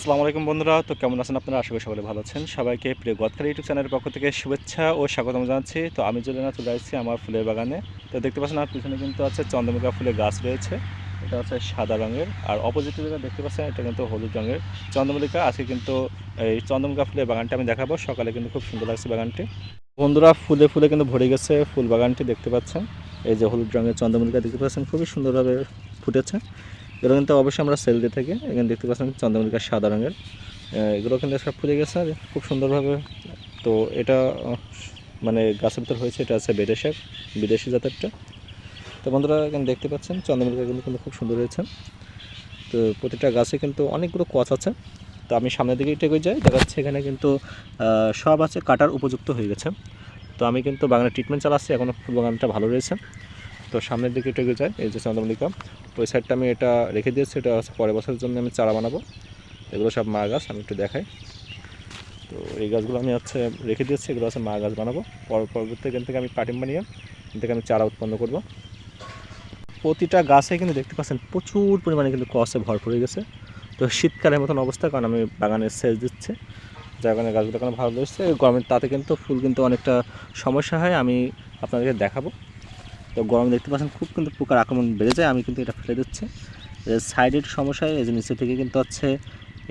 আসসালামু আলাইকুম বন্ধুরা, তো কেমন আছেন আপনারা? আশা করি সকলে ভালো আছেন। সবাইকে প্রিয় গদখালি ইউটিউব চ্যানেলের পক্ষ থেকে শুভেচ্ছা ও স্বাগতম জানাচ্ছি। তো আমি চলে না চলে আসছি আমার ফুলের বাগানে। তো দেখতে পাচ্ছেন আমার পিছনে কিন্তু আছে চন্দ্রমুখা ফুলের গাছ রয়েছে। এটা হচ্ছে সাদা রঙের। আর অপোজিট যেটা দেখতে পাচ্ছেন এটা কিন্তু হলুদ রঙের চন্দ্রমল্লিকা। আজকে কিন্তু এই চন্দ্রমুখা ফুলের বাগানটা আমি দেখাবো। সকালে কিন্তু খুব সুন্দর লাগছে বাগানটি। বন্ধুরা, ফুলে ফুলে কিন্তু ভরে গেছে ফুল বাগানটি, দেখতে পাচ্ছেন। এই যে হলুদ রঙের চন্দ্রমল্লিকা দেখতে পাচ্ছেন, খুবই সুন্দরভাবে ফুটেছে। এগুলো কিন্তু অবশ্যই আমরা সেল দিয়ে থাকি। এখানে দেখতে পাচ্ছেন চন্দ্রমল্লিকা সাদা রঙের। এগুলো কিন্তু সব ফুটে গেছে আর খুব সুন্দরভাবে। তো এটা মানে গাছের ভিতর হয়েছে, এটা আছে বিদেশের বিদেশি জাতেরটা। তো বন্ধুরা, এখানে দেখতে পাচ্ছেন চন্দ্রমল্লিকা কিন্তু খুব সুন্দর হয়েছে। তো প্রতিটা গাছে কিন্তু অনেকগুলো কচ আছে। তো আমি সামনের দিকে এগিয়ে যাই, দেখা যাচ্ছে এখানে কিন্তু সব আছে কাটার উপযুক্ত হয়ে গেছে। তো আমি কিন্তু বাগানের ট্রিটমেন্ট চালাচ্ছি এখনও ফুল বাগানটা ভালো রয়েছে। তো সামনের দিকে একটু যাই, এই যে চন্দ্রমল্লিকা। ওই সাইডটা আমি এটা রেখে দিয়েছি, এটা পরের বছরের জন্য আমি চারা বানাবো। এগুলো সব মা গাছ, আমি একটু দেখাই। তো এই গাছগুলো আমি হচ্ছে রেখে দিয়েছি, এগুলো হচ্ছে মা গাছ বানাবো। পর, পরবর্তী এখান থেকে আমি কাটিং বানিয়ে এখান থেকে আমি চারা উৎপন্ন করব। প্রতিটা গাছে কিন্তু দেখতে পাচ্ছেন প্রচুর পরিমাণে কিন্তু কসে ভরপুর হয়ে গেছে। তো শীতকালের মতন অবস্থা, কারণ আমি বাগানে সেচ দিচ্ছে। যার কারণে গাছগুলো কারণে ভালো রয়েছে গরমের তাতে কিন্তু ফুল কিন্তু অনেকটা সমস্যা হয়, আমি আপনাদেরকে দেখাবো। তো গরম দেখতে পাচ্ছেন খুব কিন্তু পোকার আক্রমণ বেড়ে যায়, আমি কিন্তু এটা ফেলে দিচ্ছি। সাইডের সমস্যায় এই যে নিচে থেকে কিন্তু হচ্ছে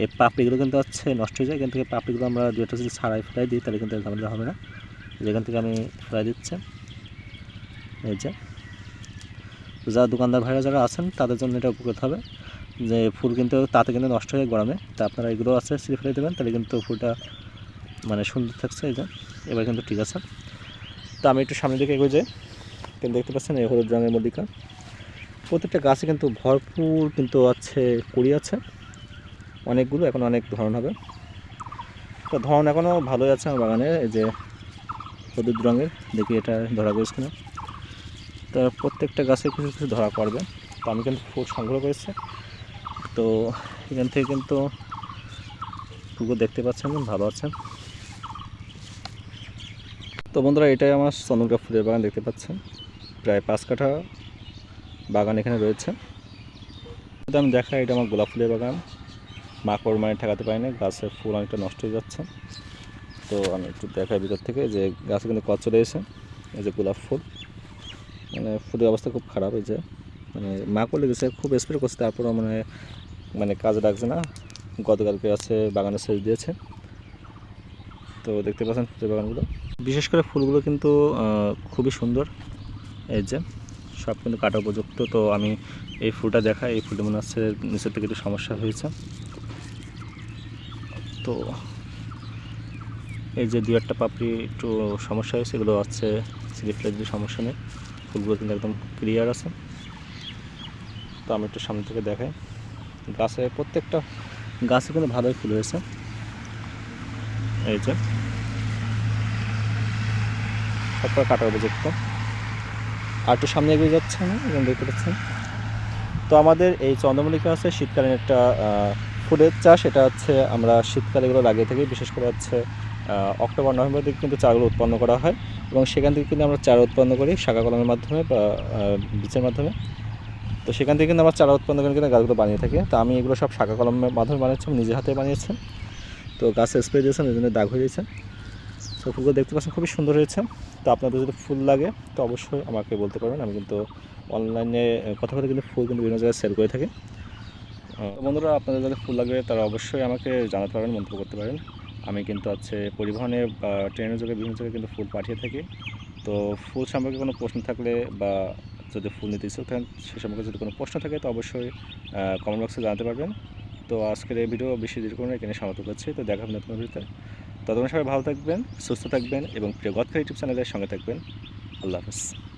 এই পাপড়িগুলো কিন্তু হচ্ছে নষ্ট হয়ে যায়, এখান থেকে পাপড়িগুলো আমরা দু একটা যদি ছাড়াই ফেলাই দিই, তাহলে কিন্তু ঝামেলা হবে না। যেখান থেকে আমি ফেলাই দিচ্ছি, এই যে। যারা দোকানদার ভাইরা যারা আছেন, তাদের জন্য এটা উপকৃত হবে। যে ফুল কিন্তু তাতে কিন্তু নষ্ট হয়ে গরমে, তা আপনারা এগুলো আছে, ছিঁড়ে ফেলে দেবেন, তাহলে কিন্তু ফুলটা মানে সুন্দর থাকছে, এই যে। এবার কিন্তু ঠিক আছে। তো আমি একটু সামনের দিকে এগোয় যাই। কিন্তু দেখতে পাচ্ছেন এই হলুদ রঙের মল্লিকা। প্রত্যেকটা গাছে কিন্তু ভরপুর কিন্তু আছে, কুড়ি আছে। অনেকগুলো, এখন অনেক ধরন হবে। তো ধরন এখনও ভালোই আছে আমার বাগানে, এই যে হলুদ রঙের, দেখি এটা ধরা পড়েছে কিনা। তো প্রত্যেকটা গাছে কিছু কিছু ধরা পড়বে। তো আমি কিন্তু ফুল সংগ্রহ করেছি। তো এখান থেকে কিন্তু ফুলগুলো দেখতে পাচ্ছেন ভালো আছে। তো বন্ধুরা, এটাই আমার চন্দ্রকা ফুলের বাগান দেখতে পাচ্ছেন। প্রায় পাঁচ কাঠা বাগান এখানে রয়েছে। আমি দেখাই, এটা আমার গোলাপ ফুলের বাগান। মাকড় মানে ঠেকাতে পারি না, গাছের ফুল অনেকটা নষ্ট হয়ে যাচ্ছে। তো আমি একটু দেখাই ভিতর থেকে যে গাছে কিন্তু কচ চলে এসে এই যে গোলাপ ফুল। মানে ফুলের অবস্থা খুব খারাপ, এই যে। মানে মাকড় লেগেছে, খুব স্প্রে করছে, তারপরেও মানে মানে কাজে লাগছে না। গতকালকে আছে বাগানে সেচ দিয়েছে। তো দেখতে পাচ্ছেন ফুলের বাগানগুলো। বিশেষ করে ফুলগুলো কিন্তু খুবই সুন্দর। এই যে, সব কিন্তু কাটা উপযুক্ত। তো আমি এই ফুলটা দেখাই, এই ফুলটা মনে হচ্ছে নিচের থেকে একটু সমস্যা হয়েছে। তো এই যে দু একটা পাপড়ি একটু সমস্যা হয়েছে, এগুলো হচ্ছে স্লিপলের যে সমস্যা নেই, ফুলগুলো কিন্তু একদম ক্লিয়ার আছে। তো আমি একটু সামনে থেকে দেখাই। গাছে প্রত্যেকটা, গাছে কিন্তু ভালোই ফুল হয়েছে। এই যে তারপর কাটা উপযুক্ত। আর একটু সামনে এগিয়ে যাচ্ছে না এখানে দেখতে পাচ্ছেন। তো আমাদের এই চন্দ্রমল্লিকা আছে, শীতকালীন একটা ফুলের চাষ। এটা হচ্ছে আমরা শীতকালে এগুলো লাগিয়ে থাকি বিশেষ করে হচ্ছে অক্টোবর, নভেম্বর দিকে কিন্তু চারাগুলো উৎপন্ন করা হয় এবং সেখান থেকে কিন্তু আমরা চারা উৎপন্ন করি শাখা কলমের মাধ্যমে বা বীজের মাধ্যমে। তো সেখান থেকে কিন্তু আমরা চারা উৎপন্ন করে কিন্তু গাছগুলো বানিয়ে থাকি। তো আমি এগুলো সব শাখা কলমের মাধ্যমে বানিয়েছি, আমি নিজের হাতে বানিয়েছি। তো গাছে স্প্রে দিয়েছেন এই জন্য দাগ হয়ে গেছে। তো ফুলগুলো দেখতে পাচ্ছেন খুবই সুন্দর হয়েছে। তো আপনাদের যদি ফুল লাগে, তো অবশ্যই আমাকে বলতে পারবেন। আমি কিন্তু অনলাইনে কথা বলে কিন্তু ফুল কিন্তু বিভিন্ন জায়গায় সেল করে থাকি। বন্ধুরা, আপনাদের যদি ফুল লাগবে তারা অবশ্যই আমাকে জানাতে পারেন মন্তব্য করতে পারেন। আমি কিন্তু হচ্ছে পরিবহনে বা ট্রেনের যোগে বিভিন্ন জায়গায় কিন্তু ফুল পাঠিয়ে থাকি। তো ফুল সম্পর্কে কোনো প্রশ্ন থাকলে বা যদি ফুল নিতে ইচ্ছুক থাকেন, সে সম্পর্কে যদি কোনো প্রশ্ন থাকে, তো অবশ্যই কমেন্ট বক্সে জানাতে পারবেন। তো আজকের এই ভিডিও বেশি দেরি করে এখানে সমাপ্ত করছি। তো দেখা হবে নতুন ভিডিওতে। ততক্ষণ সবাই ভালো থাকবেন, সুস্থ থাকবেন এবং প্রিয় গতকাল ইউটিউব চ্যানেলের সঙ্গে থাকবেন। আল্লাহ হাফেজ।